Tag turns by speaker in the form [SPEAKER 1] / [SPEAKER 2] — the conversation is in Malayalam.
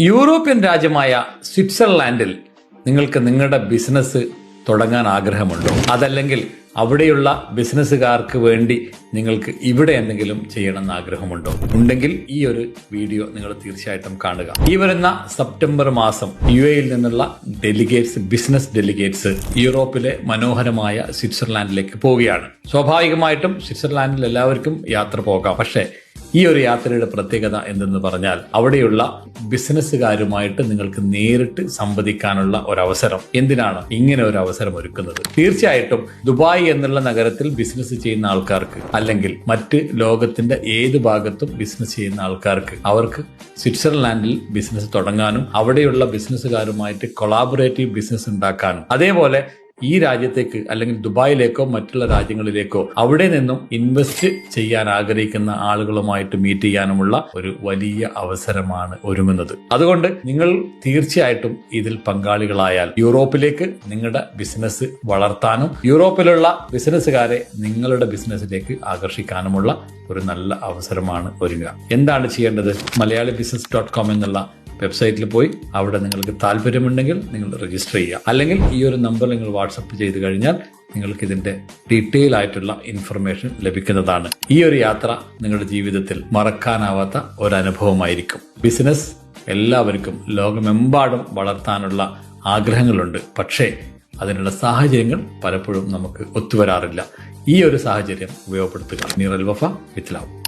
[SPEAKER 1] യൂറോപ്യൻ രാജ്യമായ സ്വിറ്റ്സർലാൻഡിൽ നിങ്ങൾക്ക് നിങ്ങളുടെ ബിസിനസ് തുടങ്ങാൻ ആഗ്രഹമുണ്ടോ? അതല്ലെങ്കിൽ അവിടെയുള്ള ബിസിനസ്സുകാർക്ക് വേണ്ടി നിങ്ങൾക്ക് ഇവിടെ എന്തെങ്കിലും ചെയ്യണമെന്ന് ആഗ്രഹമുണ്ടോ? ഉണ്ടെങ്കിൽ ഈ ഒരു വീഡിയോ നിങ്ങൾ തീർച്ചയായിട്ടും കാണുക. ഈ വരുന്ന സെപ്റ്റംബർ മാസം യു എയിൽ നിന്നുള്ള ഡെലിഗേറ്റ്സ് ബിസിനസ് ഡെലിഗേറ്റ്സ് യൂറോപ്പിലെ മനോഹരമായ സ്വിറ്റ്സർലാൻഡിലേക്ക് പോവുകയാണ്. സ്വാഭാവികമായിട്ടും സ്വിറ്റ്സർലാൻഡിൽ എല്ലാവർക്കും യാത്ര പോകാം. പക്ഷേ ഈ ഒരു യാത്രയുടെ പ്രത്യേകത എന്തെന്ന് പറഞ്ഞാൽ അവിടെയുള്ള ബിസിനസ്സുകാരുമായിട്ട് നിങ്ങൾക്ക് നേരിട്ട് സംവദിക്കാനുള്ള ഒരവസരം. എന്തിനാണ് ഇങ്ങനെ ഒരു അവസരം ഒരുക്കുന്നത്? തീർച്ചയായിട്ടും ദുബായ് എന്നുള്ള നഗരത്തിൽ ബിസിനസ് ചെയ്യുന്ന ആൾക്കാർക്ക് അല്ലെങ്കിൽ മറ്റ് ലോകത്തിന്റെ ഏത് ഭാഗത്തും ബിസിനസ് ചെയ്യുന്ന ആൾക്കാർക്ക് അവർക്ക് സ്വിറ്റ്സർലാൻഡിൽ ബിസിനസ് തുടങ്ങാനും അവിടെയുള്ള ബിസിനസ്സുകാരുമായിട്ട് കൊളാബറേറ്റീവ് ബിസിനസ് ഉണ്ടാക്കാനും. അതേപോലെ ഈ രാജ്യത്തേക്ക് അല്ലെങ്കിൽ ദുബായിലേക്കോ മറ്റുള്ള രാജ്യങ്ങളിലേക്കോ അവിടെ നിന്നും ഇൻവെസ്റ്റ് ചെയ്യാൻ ആഗ്രഹിക്കുന്ന ആളുകളുമായിട്ട് മീറ്റ് ചെയ്യാനുമുള്ള ഒരു വലിയ അവസരമാണ് ഒരുങ്ങുന്നത്. അതുകൊണ്ട് നിങ്ങൾ തീർച്ചയായിട്ടും ഇതിൽ പങ്കാളികളായാൽ യൂറോപ്പിലേക്ക് നിങ്ങളുടെ ബിസിനസ് വളർത്താനും യൂറോപ്പിലുള്ള ബിസിനസ്സുകാരെ നിങ്ങളുടെ ബിസിനസ്സിലേക്ക് ആകർഷിക്കാനുമുള്ള ഒരു നല്ല അവസരമാണ് ഒരുങ്ങുക. എന്താണ് ചെയ്യേണ്ടത്? മലയാളി ബിസിനസ് ഡോട്ട് കോം എന്നുള്ള വെബ്സൈറ്റിൽ പോയി അവിടെ നിങ്ങൾക്ക് താല്പര്യമുണ്ടെങ്കിൽ നിങ്ങൾ രജിസ്റ്റർ ചെയ്യുക. അല്ലെങ്കിൽ ഈ ഒരു നമ്പർ നിങ്ങൾ വാട്സപ്പ് ചെയ്ത് കഴിഞ്ഞാൽ നിങ്ങൾക്ക് ഇതിന്റെ ഡീറ്റെയിൽ ആയിട്ടുള്ള ഇൻഫർമേഷൻ ലഭിക്കുന്നതാണ്. ഈ ഒരു യാത്ര നിങ്ങളുടെ ജീവിതത്തിൽ മറക്കാനാവാത്ത ഒരു അനുഭവമായിരിക്കും ബിസിനസ് എല്ലാവർക്കും ലോകമെമ്പാടും വളർത്താനുള്ള ആഗ്രഹങ്ങളുണ്ട്. പക്ഷേ അതിനുള്ള സാഹചര്യങ്ങൾ പലപ്പോഴും നമുക്ക് ഒത്തുവരാറില്ല. ഈ ഒരു സാഹചര്യം ഉപയോഗപ്പെടുത്തുക. നീറൽ വഫ വിത്ത്